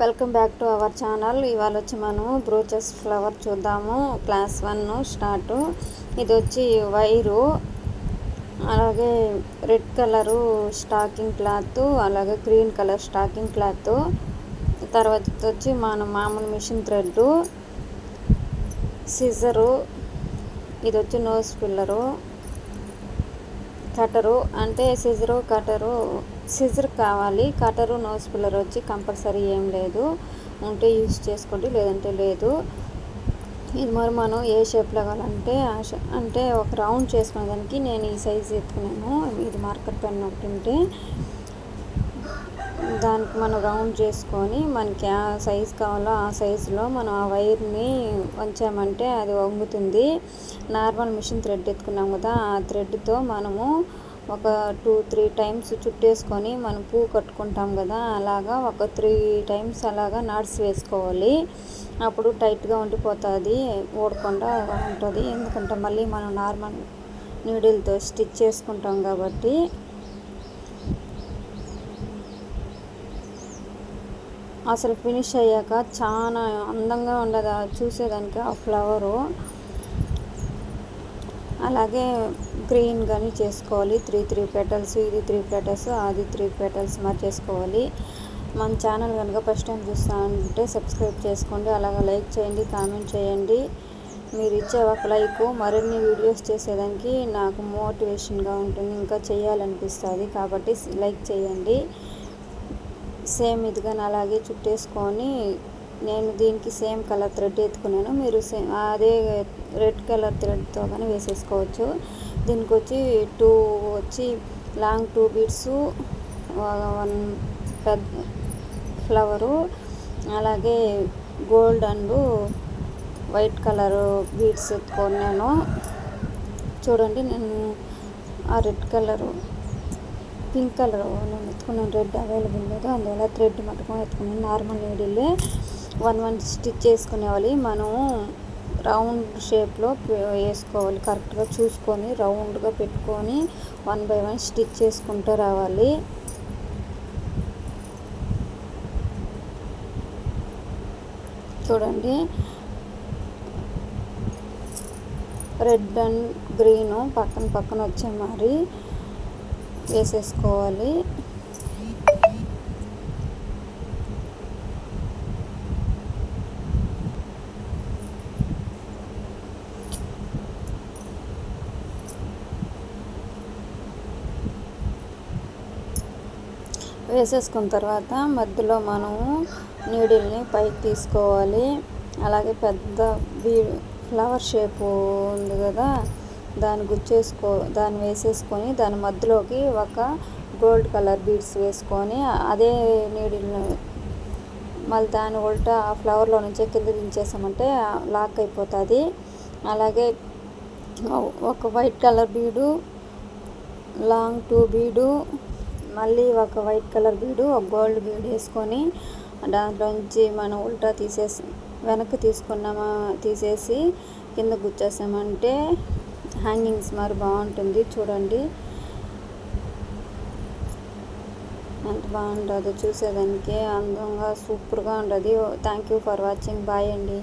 Welcome back to our channel. ఇవాళ వచ్చి మనము బ్రోచెస్ ఫ్లవర్ చూద్దాము. Class one start. ఇది వచ్చి వైరు అలాగే రెడ్ కలరు స్టాకింగ్ క్లాత్ అలాగే గ్రీన్ కలర్ స్టాకింగ్ క్లాత్. తర్వాత వచ్చి మన మామూలు మిషన్ థ్రెడ్ సిజరు ఇది వచ్చి నోస్ పిల్లరు కటరు అంటే సిజరు కటరు సిజర్ కావాలి. కటరు నోస్ పిల్లర్ వచ్చి కంపల్సరీ ఏం లేదు. ఉంటే యూస్ చేసుకోండి లేదంటే లేదు. ఇది మరి మనం ఏ షేప్లో కావాలంటే అంటే ఒక రౌండ్ చేసుకునే దానికి నేను ఈ సైజు ఎత్తుకున్నాను. ఇది మార్కర్ పెన్ ఒకటి ఉంటే దానికి మనం రౌండ్ చేసుకొని మనకి ఆ సైజు కావాలో ఆ సైజులో మనం ఆ వైర్ని వంచామంటే అది వంగుతుంది. నార్మల్ మిషన్ థ్రెడ్ ఎత్తుకున్నాం కదా ఆ థ్రెడ్తో మనము ఒక టూ త్రీ టైమ్స్ చుట్టేసుకొని మనం పువ్వు కట్టుకుంటాం కదా అలాగా ఒక త్రీ టైమ్స్ అలాగా నాట్స్ వేసుకోవాలి. అప్పుడు టైట్గా ఉండిపోతుంది ఓడకుండా ఉంటుంది. ఎందుకంటే మళ్ళీ మనం నార్మల్ నీడిల్తో స్టిచ్ చేసుకుంటాం కాబట్టి అసలు ఫినిష్ అయ్యాక చాలా అందంగా ఉండదు చూసేదానికి ఆ ఫ్లవరు. అలాగే గ్రీన్ కానీ చేసుకోవాలి. త్రీ త్రీ పెటల్స్ ఇది త్రీ పెటల్స్ అది త్రీ పెటల్స్ మరి చేసుకోవాలి. మన ఛానల్ కనుక ఫస్ట్ టైం చూస్తా ఉంటే సబ్స్క్రైబ్ చేసుకోండి. అలాగే లైక్ చేయండి కామెంట్ చేయండి. మీరు ఇచ్చే ఒక లైక్ మరిన్ని వీడియోస్ చేసేదానికి నాకు మోటివేషన్గా ఉంటుంది. ఇంకా చేయాలనిపిస్తుంది. కాబట్టి లైక్ చేయండి. సేమ్ ఇదిగాని అలాగే చుట్టేసుకొని నేను దీనికి సేమ్ కలర్ థ్రెడ్ ఎత్తుకున్నాను. మీరు సేమ్ అదే రెడ్ కలర్ థ్రెడ్తో కానీ వేసేసుకోవచ్చు. దీనికి వచ్చి టూ వచ్చి లాంగ్ టూ బీడ్స్ వన్ పెద్ద ఫ్లవరు అలాగే gold and white colour beads ఎత్తుకున్నాను. చూడండి నేను ఆ రెడ్ కలరు పింక్ కలర్ నేను ఎత్తుకున్నాను రెడ్ అవైలబుల్ లేదు. అందువల్ల థ్రెడ్ మటుకు ఎత్తుకున్నాను normal needle one one stitch చేసుకునేవాలి. మనం రౌండ్ షేప్లో వేసుకోవాలి. కరెక్ట్గా చూసుకొని రౌండ్గా పెట్టుకొని వన్ బై వన్ స్టిచ్ చేసుకుంటూ రావాలి. చూడండి. రెడ్ అండ్ గ్రీను పక్కన పక్కన వచ్చే మరి. వేసేసుకోవాలి వేసేసుకున్న తర్వాత మధ్యలో మనము నీడిల్ని పైకి తీసుకోవాలి. అలాగే పెద్ద బీ ఫ్లవర్ షేప్ ఉంది కదా దాన్ని గుచ్చేసుకో దాన్ని వేసేసుకొని దాని మధ్యలోకి ఒక గోల్డ్ కలర్ బీడ్స్ వేసుకొని అదే నీడిల్ మళ్ళీ దాని ఉల్టా ఆ ఫ్లవర్లో నుంచి కింద దించేసామంటే లాక్ అయిపోతుంది. అలాగే ఒక white colour bead long two bead మళ్ళీ ఒక వైట్ కలర్ బీడు ఒక గోల్డ్ బీడ్ వేసుకొని దాంట్లోంచి మనం ఉల్టా తీసేసి వెనక్కి తీసుకున్నామా తీసేసి కింద గుచ్చేసామంటే హ్యాంగింగ్స్ మరి బాగుంటుంది. చూడండి. ఎంత బాగుంటుందో చూసేదానికి. అందంగా సూపర్గా ఉంటుంది thank you for watching. Bye అండి.